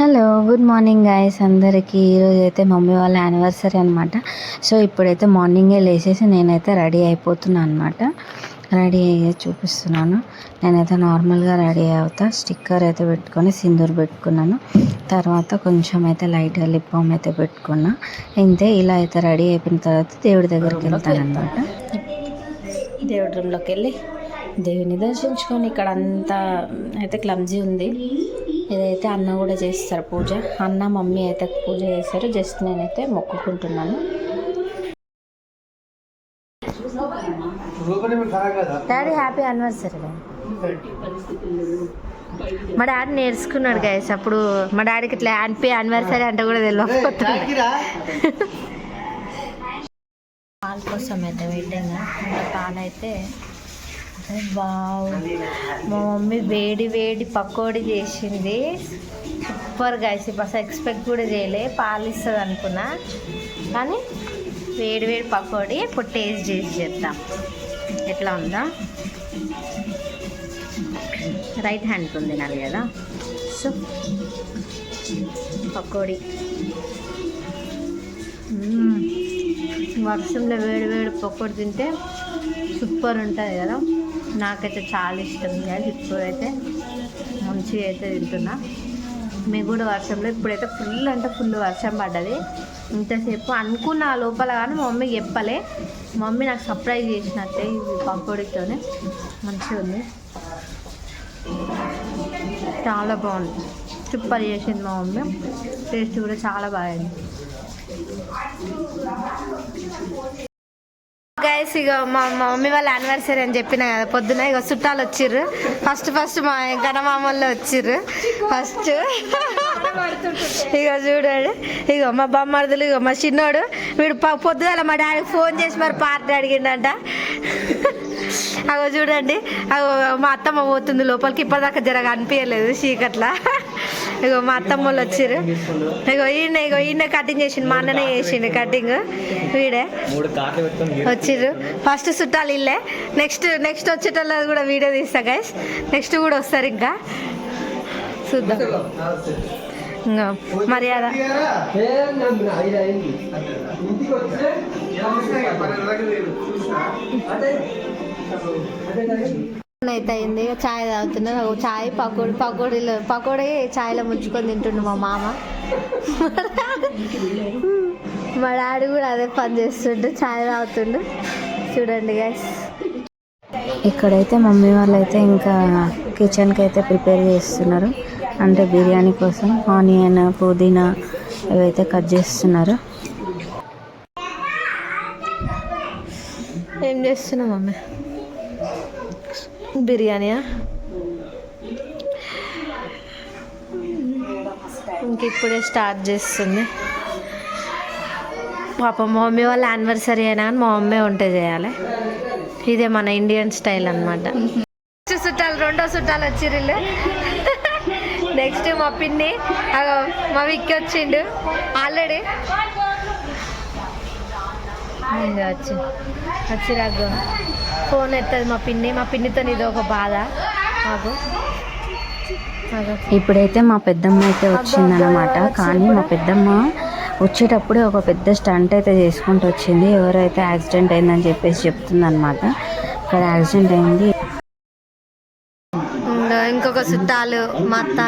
Hello good morning guys అందరికీ ఈరోజు అయితే మమ్మీ వాళ్ళ యానివర్సరీ అనమాట సో ఇప్పుడైతే మార్నింగే లేచేసి నేనైతే రెడీ అయిపోతున్నాను అనమాట రెడీ అయ్యే చూపిస్తున్నాను. నేనైతే నార్మల్గా రెడీ అవుతా. స్టిక్కర్ అయితే పెట్టుకొని సింధూర్ పెట్టుకున్నాను. తర్వాత కొంచెం అయితే లైట్గా లిప్ బామ్ అయితే పెట్టుకున్నా. ఇంతే ఇలా అయితే రెడీ అయిపోయిన తర్వాత దేవుడి దగ్గరికి వెళ్తాను అనమాట దేవుడి రూమ్లోకి వెళ్ళి దేవుని దర్శించుకొని ఇక్కడ అంతా అయితే క్లమ్జీ ఉంది. ఇదైతే అన్న కూడా చేస్తారు పూజ అన్న మమ్మీ అయితే పూజ చేస్తారు జస్ట్ నేనైతే మొక్కుకుంటున్నాను. డాడీ హ్యాపీ యానివర్సరీ మా డాడీ నేర్చుకున్నాడు గైస్ అప్పుడు మా డాడీకి ఇట్లా హ్యాపీ యానివర్సరీ అంటే కూడా తెలియకపోతుంది పాలు కోసం అయితే వెయిటింగ్ పాలు అయితే వావ్. మా మమ్మీ వేడి వేడి పకోడీ చేసింది. సూపర్ గైస్ అసలు ఎక్స్పెక్ట్ కూడా చేయలే. పాలు ఇస్తుంది అనుకున్నా. కానీ వేడి వేడి పకోడీ ఇప్పుడు టేస్ట్ చేసి చేద్దాం. ఎట్లా ఉందా? రైట్ హ్యాండ్ ఉంది తినాలి కదా. సో పకోడీ. వర్షంలో వేడి వేడి పకోడీ తింటే సూపర్ ఉంటుంది కదా. నాకైతే చాలా ఇష్టం కానీ ఇప్పుడైతే మంచిగా అయితే తింటున్నా మీకు కూడా వర్షంలో ఇప్పుడైతే ఫుల్ అంటే ఫుల్ వర్షం పడ్డది. ఇంతసేపు అనుకున్న లోపల కానీ మా మమ్మీ చెప్పలే. మమ్మీ నాకు సర్ప్రైజ్ చేసినట్టే ఇది పకోడీతోనే. మంచిగా ఉంది. చాలా బాగుంది. సూపర్ చేసింది మా మమ్మీ. టేస్ట్ కూడా చాలా బాగుంది గైస్ ఇక మా మమ్మీ వాళ్ళ యానివర్సరీ అని చెప్పిన కదా పొద్దున ఇక చుట్టాలు వచ్చిర్రు. ఫస్ట్ ఫస్ట్ మా గణమామల్లో వచ్చిర్రు. ఫస్ట్ ఇక చూడండి. ఇక మా బొమ్మర్దులు ఇక మా చిన్నోడు. వీడు పొద్దుగాల మా డాడీ ఫోన్ చేసి మరి పార్టీ అడిగిండంట. అగో చూడండి. అగో మా అత్తమ్మ పోతుంది లోపలికి ఇప్పటిదాకా జరగ అనిపించలేదు చీకట్లా. ఇగో మా అత్తమ్మ వాళ్ళు వచ్చిర్రు. ఇగో ఈయన ఇగో ఈయన కటింగ్ చేసిండు మా అన్ననే చేసిండు కటింగ్ వీడే వచ్చిర్రు. ఫస్ట్ చుట్టాలు ఇల్లే. నెక్స్ట్ నెక్స్ట్ వచ్చేటోళ్ళు కూడా వీడియో తీస్తా గైస్ నెక్స్ట్ కూడా వస్తారు ఇంకా. చూద్దాం. ఇంకా మర్యాద. అయితే అయింది చాయ్ తాగుతున్నా. చాయ్ పకోడీ పకోడీలో పకోడీ చాయ్లో ముంచుకొని తింటుండు మా మామ. మా డాడీ కూడా అదే పని చేస్తుండు చాయ్ తాగుతుండు. చూడండి గైస్ ఇక్కడైతే మమ్మీ వాళ్ళు అయితే ఇంకా కిచెన్కి అయితే ప్రిపేర్ చేస్తున్నారు. అంటే బిర్యానీ కోసం ఆనియన్ పుదీనా ఇవైతే కట్ చేస్తున్నారు. ఏం చేస్తున్నావు మమ్మీ? బిర్యానీయా? ఇంక ఇప్పుడే స్టార్ట్ చేస్తుంది. పాప మా మమ్మీ వాళ్ళ యానివర్సరీ అయినా కానీ మా మమ్మీ వంట చేయాలి. ఇదే మన ఇండియన్ స్టైల్ అనమాట నెక్స్ట్ చుట్టాలు రెండో చుట్టాలు వచ్చిర్రు నెక్స్ట్ మా పిన్ని మా విక్కి వచ్చిండు. ఆల్రెడీ. ఇంకా వచ్చి వచ్చిరాకు ఫోన్ ఎత్తది మా పిన్ని. మా పిన్నితో ఇది ఒక బాధ. మాకు ఇప్పుడైతే మా పెద్దమ్మ అయితే వచ్చిందనమాట కానీ మా పెద్దమ్మ వచ్చేటప్పుడే ఒక పెద్ద స్టంట్ అయితే చేసుకుంటూ వచ్చింది. ఎవరైతే యాక్సిడెంట్ అయిందని చెప్పేసి చెప్తుంది అనమాట ఇక్కడ యాక్సిడెంట్ అయింది. చుట్టాలు మా అత్త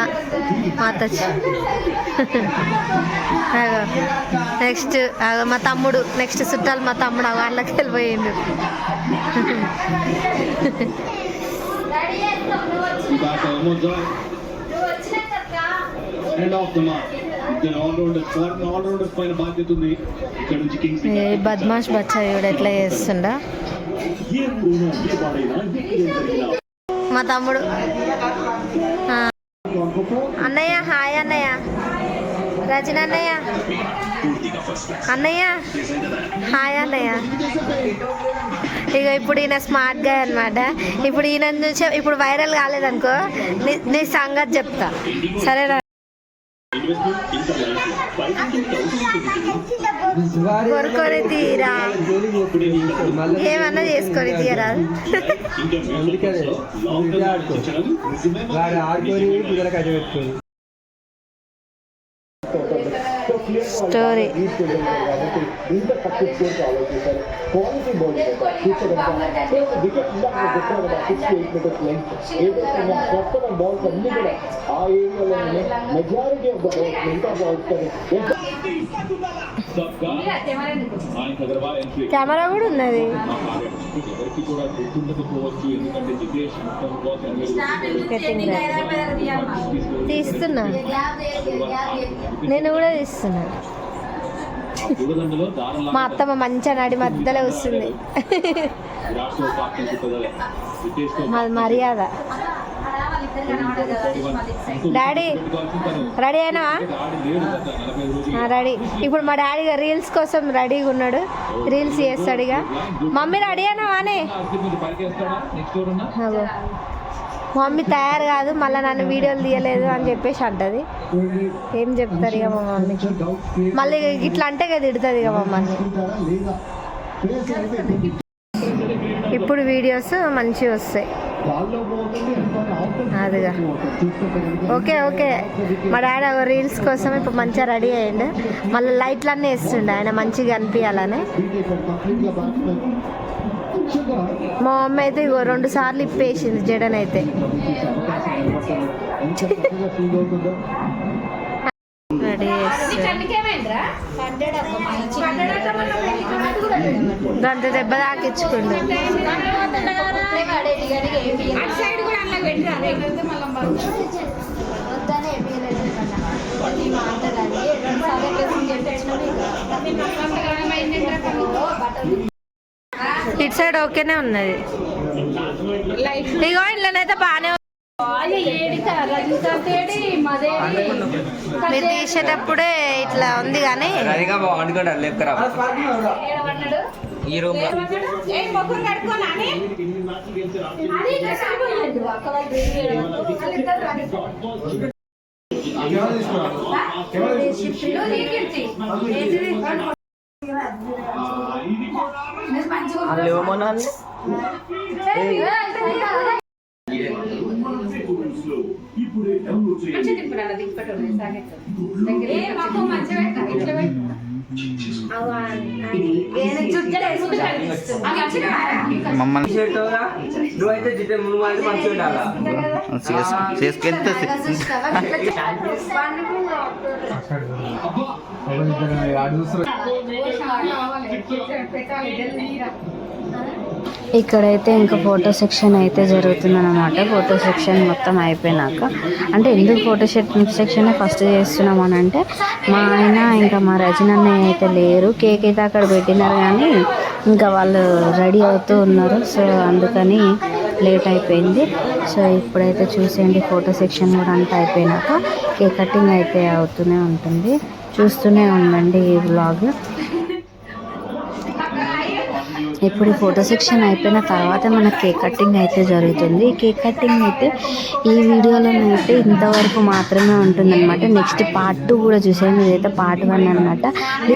మా అత్త నెక్స్ట్ మా తమ్ముడు నెక్స్ట్ చుట్టాలు మా తమ్ముడు వాళ్ళకి వెళ్ళిపోయిండు. బద్మాష్ బచ్చా ఇవిడ ఎట్లా చేస్తుండా? మా తమ్ముడు. అన్నయ్య హాయ్ అన్నయ్య. రచన అన్నయ్య. అన్నయ్య హాయ్ అన్నయ్య. ఇక ఇప్పుడు ఈయన స్మార్ట్గా అనమాట ఇప్పుడు ఈయన చూసే ఇప్పుడు వైరల్ కాలేదనుకో నీ నీ సంగతి చెప్తా. సరేనా? థౌసండ్ కొరుకొని తీరా? ఏమన్నా చేసుకొని తీయరా? స్టోరీ. ఆ ఏరియాలోనే మెజారిటీ ఆఫ్ ద మిగతా కెమెరా కూడా ఉన్నది. తీస్తున్నా. నేను కూడా తీస్తున్నా. మా అత్తమ్మ మంచిగా నడి మధ్యలో వస్తుంది మాది మర్యాద. డాడీ రెడీ అయినావా? రెడీ. ఇప్పుడు మా డాడీ రీల్స్ కోసం రెడీగా ఉన్నాడు. రీల్స్ చేస్తాడు ఇక. మమ్మీ రెడీ అయినావానే అసలు మమ్మీ తయారు కాదు మళ్ళీ నన్ను వీడియోలు తీయలేదు అని చెప్పేసి అంటది. ఏం చెప్తారు ఇక మా మమ్మీకి మళ్ళీ ఇట్లా అంటే కదా తిడుతుంది ఇక మమ్మల్ని ఇప్పుడు వీడియోస్ మంచిగా వస్తాయి. అదిగా. Okay okay. మా డాడీ రీల్స్ కోసం ఇప్పుడు మంచిగా రెడీ అయ్యిండు. మళ్ళీ లైట్లు అన్నీ వేస్తుండే. ఆయన మంచిగా అనిపించాలని మా మమ్మీ అయితే ఇగో రెండు సార్లు ఇప్పేసింది జడనైతే. ఎంత దాంతో దెబ్బ తాకించుకుండు ఇటు సైడ్ ఓకేనే ఉన్నది. ఇగో ఇంట్లోనైతే బాగానే. మీరు తీసేటప్పుడే ఇట్లా ఉంది కానీ అదిగా వండుకుంటారు లేపుకరా ఈ రూమ్ మమ్మల్ని నువ్వైతే జిట్టే నువ్వు అయితే ఇక్కడైతే ఇంకా ఫోటో సెక్షన్ అయితే జరుగుతుందన్నమాట. ఫోటో సెక్షన్ మొత్తం అయిపోయినాక. అంటే ఎందుకు ఫోటో సెక్షన్ ఫస్ట్ చేస్తున్నాం అని అంటే మా ఆయన ఇంకా మా రచన అయితే లేరు. కేక్ అయితే అక్కడ పెట్టినారు కానీ ఇంకా వాళ్ళు రెడీ అవుతూ ఉన్నారు. సో అందుకని లేట్ అయిపోయింది. సో ఇప్పుడైతే చూసేయండి ఫోటో సెక్షన్ కూడా అంతా అయిపోయినాక. కేక్ కటింగ్ అయితే అవుతూనే ఉంటుంది. చూస్తూనే ఉండండి ఈ బ్లాగ్ ఇప్పుడు ఫోటో సెక్షన్ అయిపోయిన తర్వాత మన కేక్ కటింగ్ అయితే జరుగుతుంది. కేక్ కటింగ్ అయితే ఈ వీడియోలో అయితే ఇంతవరకు మాత్రమే ఉంటుందన్నమాట. నెక్స్ట్ పార్ట్ టూ కూడా చూసాను ఇదైతే పార్ట్ వన్ అనమాట